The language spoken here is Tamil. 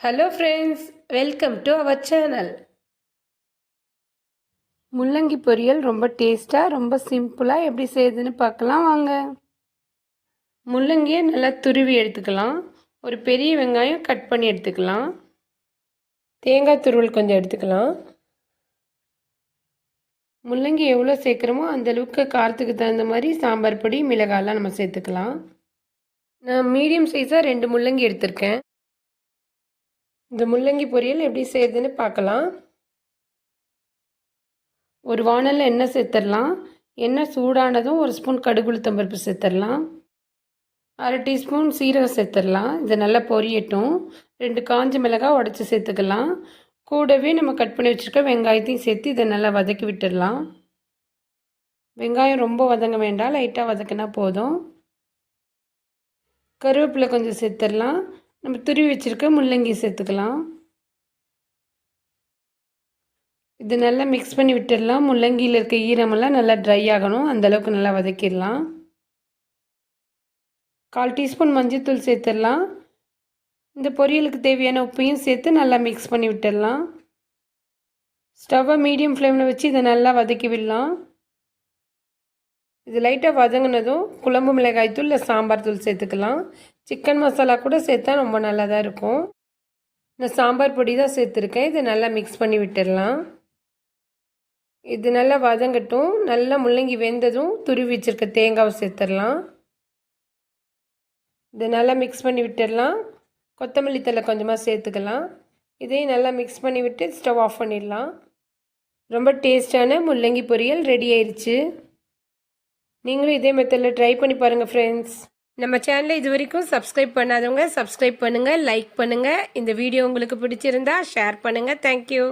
Hello friends welcome to our channel முள்ளங்கி பொரியல் ரொம்ப டேஸ்ட்டாக ரொம்ப சிம்பிளாக எப்படி செய்யுதுன்னு பார்க்கலாம் வாங்க. முள்ளங்கியை நல்லா துருவி எடுத்துக்கலாம். ஒரு பெரிய வெங்காயம் கட் பண்ணி எடுத்துக்கலாம். தேங்காய் துருவல் கொஞ்சம் எடுத்துக்கலாம். முள்ளங்கி எவ்வளோ சேர்க்குறோமோ அந்தளவுக்கு காரத்துக்கு தகுந்த மாதிரி சாம்பார் பொடி மிளகாலாம் நம்ம சேர்த்துக்கலாம். நான் மீடியம் சைஸாக ரெண்டு முள்ளங்கி எடுத்திருக்கேன். இந்த முள்ளங்கி பொரியல் எப்படி செய்யுதுன்னு பார்க்கலாம். ஒரு வானலில் எண்ணெய் சேர்த்துடலாம். எண்ணெய் சூடானதும் ஒரு ஸ்பூன் கடுகுளுத்தம்பருப்பு சேர்த்துடலாம். அரை டீஸ்பூன் சீரகம் சேர்த்துடலாம். இதை நல்லா பொரியட்டும். ரெண்டு காஞ்ச மிளகாய் உடச்சி சேர்த்துக்கலாம். கூடவே நம்ம கட் பண்ணி வச்சுருக்க வெங்காயத்தையும் சேர்த்து இதை நல்லா வதக்கி விட்டுடலாம். வெங்காயம் ரொம்ப வதங்க வேண்டாம் லைட்டாக வதக்கினா போதும். கருவேப்பிலை கொஞ்சம் சேர்த்துடலாம். நம்ம துருவி வச்சுருக்க முள்ளங்கி சேர்த்துக்கலாம். இது நல்லா மிக்ஸ் பண்ணி விட்டுடலாம். முள்ளங்கியில் இருக்க ஈரமெல்லாம் நல்லா ட்ரை ஆகணும். அந்தளவுக்கு நல்லா வதக்கிடலாம். கால் டீஸ்பூன் மஞ்சள்தூள் சேர்த்துடலாம். இந்த பொரியலுக்கு தேவையான உப்பையும் சேர்த்து நல்லா மிக்ஸ் பண்ணி விட்டுடலாம். ஸ்டவ்வை மீடியம் ஃப்ளேமில் வச்சு இதை நல்லா வதக்கி விடலாம். இது லைட்டாக வதங்கினதும் குழம்பு மிளகாய் தூள் இல்லை சாம்பார் தூள் சேர்த்துக்கலாம். சிக்கன் மசாலா கூட சேர்த்தா ரொம்ப நல்லா தான் இருக்கும். நான் சாம்பார் பொடி தான் சேர்த்துருக்கேன். இதை நல்லா மிக்ஸ் பண்ணி விட்டுடலாம். இது நல்லா வதங்கட்டும். நல்லா முள்ளங்கி வெந்ததும் துருவி வச்சுருக்க தேங்காவை சேர்த்துடலாம். இதை நல்லா மிக்ஸ் பண்ணி விட்டுடலாம். கொத்தமல்லி தலை கொஞ்சமாக சேர்த்துக்கலாம். இதையும் நல்லா மிக்ஸ் பண்ணிவிட்டு ஸ்டவ் ஆஃப் பண்ணிடலாம். ரொம்ப டேஸ்டான முள்ளங்கி பொரியல் ரெடி ஆயிடுச்சு நீங்களும் இதே மெத்தடில் ட்ரை பண்ணி பாருங்கள் ஃப்ரெண்ட்ஸ் நம்ம சேனலை இது வரைக்கும் சப்ஸ்கிரைப் பண்ணாதவங்க சப்ஸ்கிரைப் பண்ணுங்கள் லைக் பண்ணுங்கள் இந்த வீடியோ உங்களுக்கு பிடிச்சிருந்தா ஷேர் பண்ணுங்கள் தேங்க்யூ